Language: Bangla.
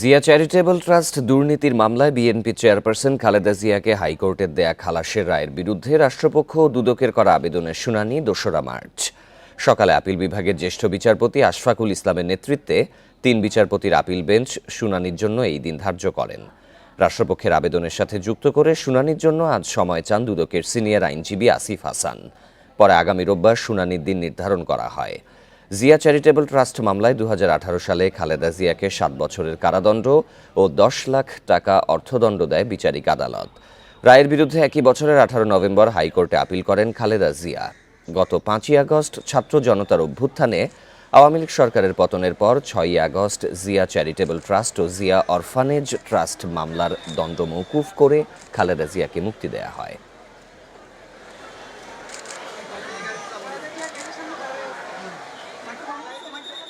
জিয়া চ্যারিটেবল ট্রাস্ট দুর্নীতির মামলায় বিএনপি চেয়ারপারসন খালেদা জিয়াকে হাইকোর্টের দেয়া খালাসের রায়ের বিরুদ্ধে রাষ্ট্রপক্ষ ও দুদকের করা আবেদনের শুনানি দোসরা মার্চ। সকালে আপিল বিভাগের জ্যেষ্ঠ বিচারপতি আশফাকুল ইসলামের নেতৃত্বে তিন বিচারপতির আপিল বেঞ্চ শুনানির জন্য এই দিন ধার্য করেন। রাষ্ট্রপক্ষের আবেদনের সাথে যুক্ত করে শুনানির জন্য আজ সময় চান দুদকের সিনিয়র আইনজীবী আসিফ হাসান। পরে আগামী রোববার শুনানির দিন নির্ধারণ করা হয়। জিয়া চ্যারিটেবল ট্রাস্ট মামলায় দু হাজার আঠারো সালে খালেদা জিয়াকে সাত বছরের কারাদণ্ড ও দশ লাখ টাকা অর্থদণ্ড দেয় বিচারিক আদালত। রায়ের বিরুদ্ধে একই বছরের আঠারো নভেম্বর হাইকোর্টে আপিল করেন খালেদা জিয়া। গত পাঁচই আগস্ট ছাত্র জনতার অভ্যুত্থানে আওয়ামী লীগ সরকারের পতনের পর ছয়ই আগস্ট জিয়া চ্যারিটেবল ট্রাস্ট ও জিয়া অরফানেজ ট্রাস্ট মামলার দণ্ড মৌকুফ করে খালেদা জিয়াকে মুক্তি দেয়া হয়। Come on, come on.